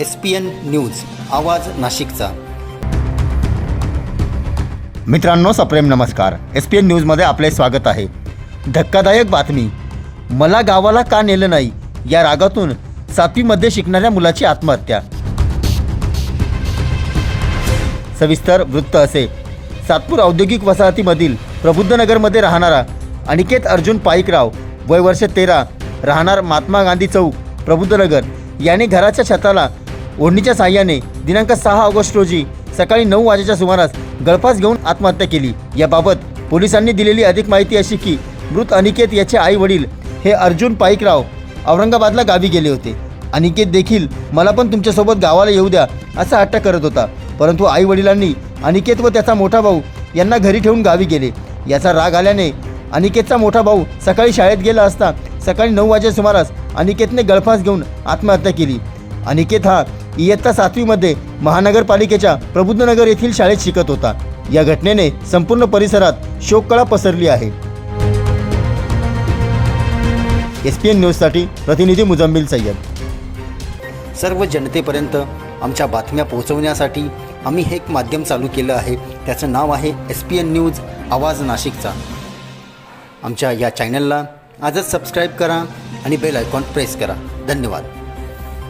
S P N news आवाज नाशिकचा. मित्रांनो सप्रेम नमस्कार. एस पी एन न्यूजमध्ये आपले स्वागत आहे. धक्कादायक बातमी. मला गावाला का नेलं नाही? या रागातून सातवीमध्ये शिकणाऱ्या मुलाची आत्महत्या. सविस्तर वृत्त असे. सातपूर औद्योगिक वसाहतीमधील प्रबुद्धनगरमध्ये राहणारा अनिकेत अर्जुन पाईकराव वय वर्ष तेरा राहणार महात्मा गांधी चौक प्रबुद्धनगर. याने घराच्या छताला ओढणीच्या साह्याने दिनांक सहा ऑगस्ट रोजी सकाळी नऊ वाजेच्या सुमारास गळफास घेऊन आत्महत्या केली. याबाबत पोलिसांनी दिलेली अधिक माहिती अशी की मृत अनिकेत याचे आई वडील हे अर्जुन पाईकराव औरंगाबादला गावी गेले होते. अनिकेत देखील मला पण तुमच्यासोबत गावाला येऊ द्या असा हट्ट करत होता. परंतु आई वडिलांनी अनिकेत व त्याचा मोठा भाऊ यांना घरी ठेवून गावी गेले. याचा राग आल्याने अनिकेतचा मोठा भाऊ सकाळी शाळेत गेला असता सकाळी नऊ वाजे सुमारास अनिकेतने गळफास घेऊन आत्महत्या केली. अनिकेत हा इयत्ता सातवीमध्ये महानगरपालिकेच्या प्रबुद्धनगर येथील शाळेत शिकत होता. या घटनेने संपूर्ण परिसरात शोककळा पसरली आहे. एस पी एन न्यूजसाठी प्रतिनिधी मुजम्मिल सय्यद. सर्व जनतेपर्यंत आमच्या बातम्या पोहोचवण्यासाठी आम्ही हे एक माध्यम चालू केलं आहे. त्याचं नाव आहे एस पी एन न्यूज आवाज नाशिकचा. आमच्या या चॅनलला आजच सबस्क्राईब करा आणि बेल आयकॉन प्रेस करा. धन्यवाद.